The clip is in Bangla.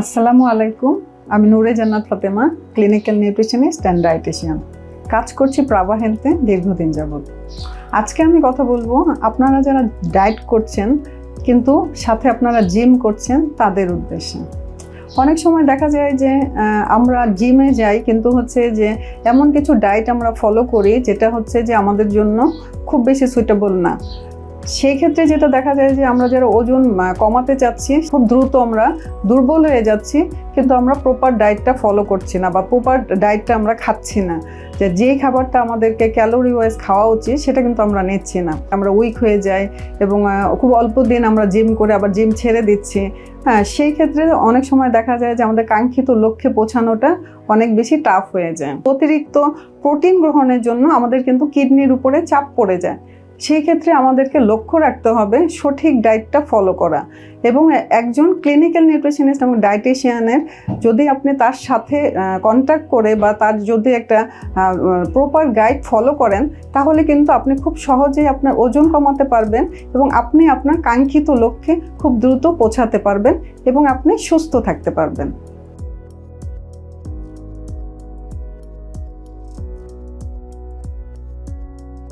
আসসালামু আলাইকুম, আমি Nure Jannat Fatema clinical nutritionist and dietitian কাজ করছি প্রাভা হেলথে দীর্ঘদিন যাবৎ। আজকে আমি কথা বলব, আপনারা যারা ডায়েট করছেন, কিন্তু সাথে আপনারা জিম করছেন, তাদের উদ্দেশ্যে। অনেক সময় দেখা যায় যে আমরা জিমে যাই, কিন্তু হচ্ছে যে, এমন কিছু ডায়েট আমরা ফলো করি, যেটা হচ্ছে যে আমাদের জন্য খুব বেশি সুইটেবল না। সেই ক্ষেত্রে যেটা দেখা যায় যে আমরা যারা ওজন কমাতে চাচ্ছি, খুব দ্রুত আমরা দুর্বল হয়ে যাচ্ছি, কিন্তু আমরা প্রপার ডায়েটটা ফলো করছি না বা প্রপার ডায়েটটা আমরা খাচ্ছি না। যে যেই খাবারটা আমাদেরকে ক্যালোরি ওয়াইজ খাওয়া উচিত, সেটা কিন্তু আমরা নিচ্ছি না। আমরা উইক হয়ে যাই এবং খুব অল্প দিন আমরা জিম করে আবার জিম ছেড়ে দিচ্ছি। হ্যাঁ সেই ক্ষেত্রে অনেক সময় দেখা যায় যে আমাদের কাঙ্ক্ষিত লক্ষ্যে পৌঁছানোটা অনেক বেশি টাফ হয়ে যায়। অতিরিক্ত প্রোটিন গ্রহণের জন্য আমাদের কিন্তু কিডনির উপরে চাপ পড়ে যায়। সেই ক্ষেত্রে আমাদেরকে লক্ষ্য রাখতে হবে সঠিক ডায়েটটা ফলো করা এবং একজন ক্লিনিক্যাল নিউট্রিশনিস্ট এবং ডায়েটিশিয়ানের যদি আপনি তার সাথে কন্ট্যাক্ট করে বা তার যদি একটা প্রপার গাইড ফলো করেন, তাহলে কিন্তু আপনি খুব সহজেই আপনার ওজন কমাতে পারবেন এবং আপনি আপনার কাঙ্ক্ষিত লক্ষ্যে খুব দ্রুত পৌঁছাতে পারবেন এবং আপনি সুস্থ থাকতে পারবেন।